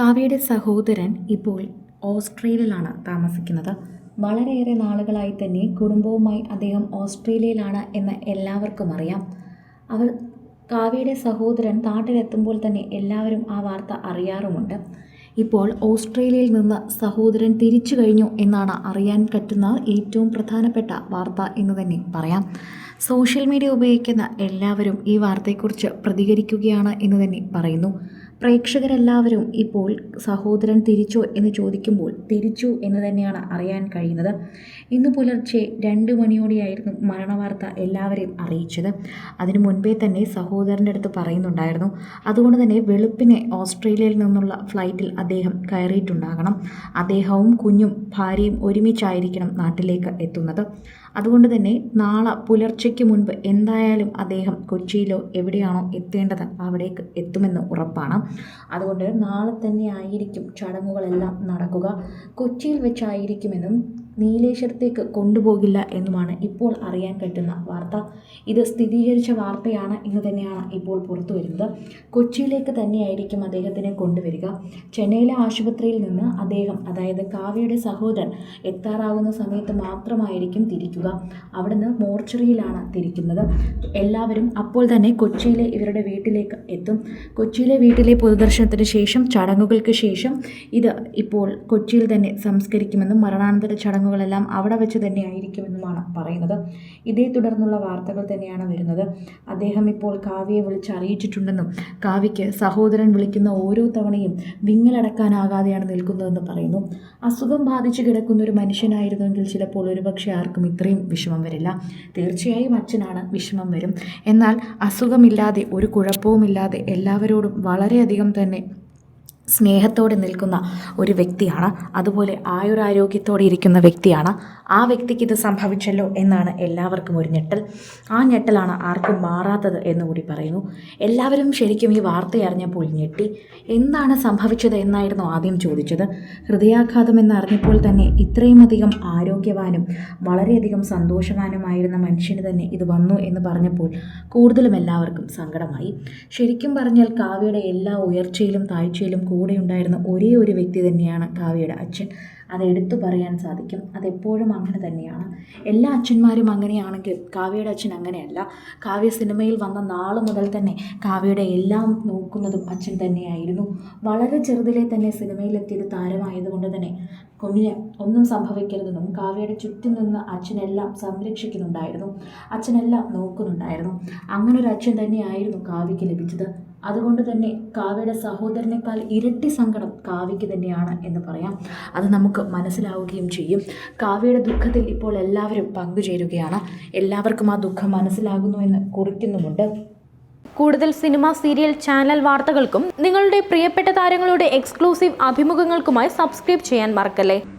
കാവ്യയുടെ സഹോദരൻ ഇപ്പോൾ ഓസ്ട്രേലിയയിലാണ് താമസിക്കുന്നത്. വളരെയേറെ നാളുകളായി തന്നെ കുടുംബവുമായി അദ്ദേഹം ഓസ്ട്രേലിയയിലാണ് എന്ന് എല്ലാവർക്കും അറിയാം. അവർ കാവ്യയുടെ സഹോദരൻ നാട്ടിലെത്തുമ്പോൾ തന്നെ എല്ലാവരും ആ വാർത്ത അറിയാറുമുണ്ട്. ഇപ്പോൾ ഓസ്ട്രേലിയയിൽ നിന്ന് സഹോദരൻ തിരിച്ചു കഴിഞ്ഞു എന്നാണ് അറിയാൻ പറ്റുന്ന ഏറ്റവും പ്രധാനപ്പെട്ട വാർത്ത എന്ന് തന്നെ പറയാം. സോഷ്യൽ മീഡിയ ഉപയോഗിക്കുന്ന എല്ലാവരും ഈ വാർത്തയെക്കുറിച്ച് പ്രതികരിക്കുകയാണ് എന്ന് തന്നെ പറയുന്നു. പ്രേക്ഷകരെല്ലാവരും ഇപ്പോൾ സഹോദരൻ തിരിച്ചോ എന്ന് ചോദിക്കുമ്പോൾ തിരിച്ചു എന്ന് തന്നെയാണ് അറിയാൻ കഴിയുന്നത്. ഇന്ന് പുലർച്ചെ രണ്ട് മണിയോടെയായിരുന്നു മരണവാർത്ത എല്ലാവരെയും അറിയിച്ചത്. അതിനു മുൻപേ തന്നെ സഹോദരന്റെ അടുത്ത് പറയുന്നുണ്ടായിരുന്നു. അതുകൊണ്ട് തന്നെ വെളുപ്പിനെ ഓസ്ട്രേലിയയിൽ നിന്നുള്ള ഫ്ലൈറ്റിൽ അദ്ദേഹം കയറിയിട്ടുണ്ടാകണം. അദ്ദേഹവും കുഞ്ഞും ഭാര്യയും ഒരുമിച്ചായിരിക്കണം നാട്ടിലേക്ക് എത്തുന്നത്. അതുകൊണ്ട് തന്നെ നാളെ പുലർച്ചയ്ക്ക് മുൻപ് എന്തായാലും അദ്ദേഹം കൊച്ചിയിലോ എവിടെയാണോ എത്തേണ്ടത് അവിടേക്ക് എത്തുമെന്ന് ഉറപ്പാണ്. അതുകൊണ്ട് നാളെ തന്നെ ആയിരിക്കും ചടങ്ങുകളെല്ലാം നടക്കുക. കൊച്ചിയിൽ വെച്ചായിരിക്കുമെന്നും നീലേശ്വരത്തേക്ക് കൊണ്ടുപോകില്ല എന്നുമാണ് ഇപ്പോൾ അറിയാൻ പറ്റുന്ന വാർത്ത. ഇത് സ്ഥിരീകരിച്ച വാർത്തയാണ് എന്ന് തന്നെയാണ് ഇപ്പോൾ പുറത്തു വരുന്നത്. കൊച്ചിയിലേക്ക് തന്നെയായിരിക്കും അദ്ദേഹത്തിനെ കൊണ്ടുവരിക. ചെന്നൈയിലെ ആശുപത്രിയിൽ നിന്ന് അദ്ദേഹം അതായത് കാവ്യയുടെ സഹോദരൻ എത്താറാകുന്ന സമയത്ത് മാത്രമായിരിക്കും തിരിക്കുക. അവിടുന്ന് മോർച്ചറിയിലാണ് തിരിക്കുന്നത്. എല്ലാവരും അപ്പോൾ തന്നെ കൊച്ചിയിലെ ഇവരുടെ വീട്ടിലേക്ക് എത്തും. കൊച്ചിയിലെ വീട്ടിലെ പൊതുദർശനത്തിന് ശേഷം ചടങ്ങുകൾക്ക് ശേഷം ഇത് ഇപ്പോൾ കൊച്ചിയിൽ തന്നെ സംസ്കരിക്കുമെന്നും മരണാനന്തര ചടങ്ങുകളെല്ലാം അവിടെ വെച്ച് തന്നെ ആയിരിക്കുമെന്നുമാണ് പറയുന്നത്. ഇതേ തുടർന്നുള്ള വാർത്തകൾ തന്നെയാണ് വരുന്നത്. അദ്ദേഹം ഇപ്പോൾ കാവ്യയെ വിളിച്ചറിയിച്ചിട്ടുണ്ടെന്നും കാവ്യയ്ക്ക് സഹോദരൻ വിളിക്കുന്ന ഓരോ തവണയും വിങ്ങലടക്കാനാകാതെയാണ് നിൽക്കുന്നതെന്ന് പറയുന്നു. അസുഖം ബാധിച്ചു കിടക്കുന്ന ഒരു മനുഷ്യനായിരുന്നെങ്കിൽ ചിലപ്പോൾ ഒരുപക്ഷെ ആർക്കും ഇത്രയും വിഷമം വരില്ല. തീർച്ചയായും അച്ഛനാണ് വിഷമം വരും. എന്നാൽ അസുഖമില്ലാതെ ഒരു കുഴപ്പവുമില്ലാതെ എല്ലാവരോടും വളരെയധികം തന്നെ സ്നേഹത്തോടെ നിൽക്കുന്ന ഒരു വ്യക്തിയാണ്. അതുപോലെ ആയുരാരോഗ്യത്തോടെ ഇരിക്കുന്ന വ്യക്തിയാണ്. ആ വ്യക്തിക്ക് ഇത് സംഭവിച്ചല്ലോ എന്നാണ് എല്ലാവർക്കും ഒരു ഞെട്ടൽ. ആ ഞെട്ടലാണ് ആർക്കും മാറാത്തത് എന്ന് കൂടി പറയുന്നു. എല്ലാവരും ശരിക്കും ഈ വാർത്ത അറിഞ്ഞപ്പോൾ ഞെട്ടി. എന്താണ് സംഭവിച്ചത് എന്നായിരുന്നു ആദ്യം ചോദിച്ചത്. ഹൃദയാഘാതം എന്നറിഞ്ഞപ്പോൾ തന്നെ ഇത്രയുമധികം ആരോഗ്യവാനും വളരെയധികം സന്തോഷവാനുമായിരുന്ന മനുഷ്യന് തന്നെ ഇത് വന്നു എന്ന് പറഞ്ഞപ്പോൾ കൂടുതലും എല്ലാവർക്കും സങ്കടമായി. ശരിക്കും പറഞ്ഞാൽ കാവ്യയുടെ എല്ലാ ഉയർച്ചയിലും താഴ്ചയിലും കൂടെ ഉണ്ടായിരുന്ന ഒരേ ഒരു വ്യക്തി തന്നെയാണ് കാവ്യയുടെ അച്ഛൻ. അത് എടുത്തു പറയാൻ സാധിക്കും. അതെപ്പോഴും അങ്ങനെ തന്നെയാണ്. എല്ലാ അച്ഛന്മാരും അങ്ങനെയാണെങ്കിൽ കാവ്യയുടെ അച്ഛൻ അങ്ങനെയല്ല. കാവ്യ സിനിമയിൽ വന്ന നാൾ മുതൽ തന്നെ കാവ്യയുടെ എല്ലാം നോക്കുന്നതും അച്ഛൻ തന്നെയായിരുന്നു. വളരെ ചെറുതിലെ തന്നെ സിനിമയിലെത്തിയത് താരമായതുകൊണ്ട് തന്നെ കുഞ്ഞിന് ഒന്നും സംഭവിക്കരുതെന്നും കാവ്യയുടെ ചുറ്റും നിന്ന് അച്ഛനെല്ലാം സംരക്ഷിക്കുന്നുണ്ടായിരുന്നു. അച്ഛനെല്ലാം നോക്കുന്നുണ്ടായിരുന്നു. അങ്ങനൊരു അച്ഛൻ തന്നെയായിരുന്നു കാവ്യയ്ക്ക് ലഭിച്ചത്. അതുകൊണ്ട് തന്നെ കാവ്യയുടെ സഹോദരനേക്കാൾ ഇരട്ടി സങ്കടം കാവ്യയ്ക്ക് തന്നെയാണ് എന്ന് പറയാം. അത് നമുക്ക് മനസ്സിലാവുകയും ചെയ്യും. കാവ്യയുടെ ദുഃഖത്തിൽ ഇപ്പോൾ എല്ലാവരും പങ്കുചേരുകയാണ്. എല്ലാവർക്കും ആ ദുഃഖം മനസ്സിലാകുന്നു എന്ന് കുറിക്കുന്നുമുണ്ട്. കൂടുതൽ സിനിമ സീരിയൽ ചാനൽ വാർത്തകൾക്കും നിങ്ങളുടെ പ്രിയപ്പെട്ട താരങ്ങളുടെ എക്സ്ക്ലൂസീവ് അഭിമുഖങ്ങൾക്കുമായി സബ്സ്ക്രൈബ് ചെയ്യാൻ മറക്കല്ലേ?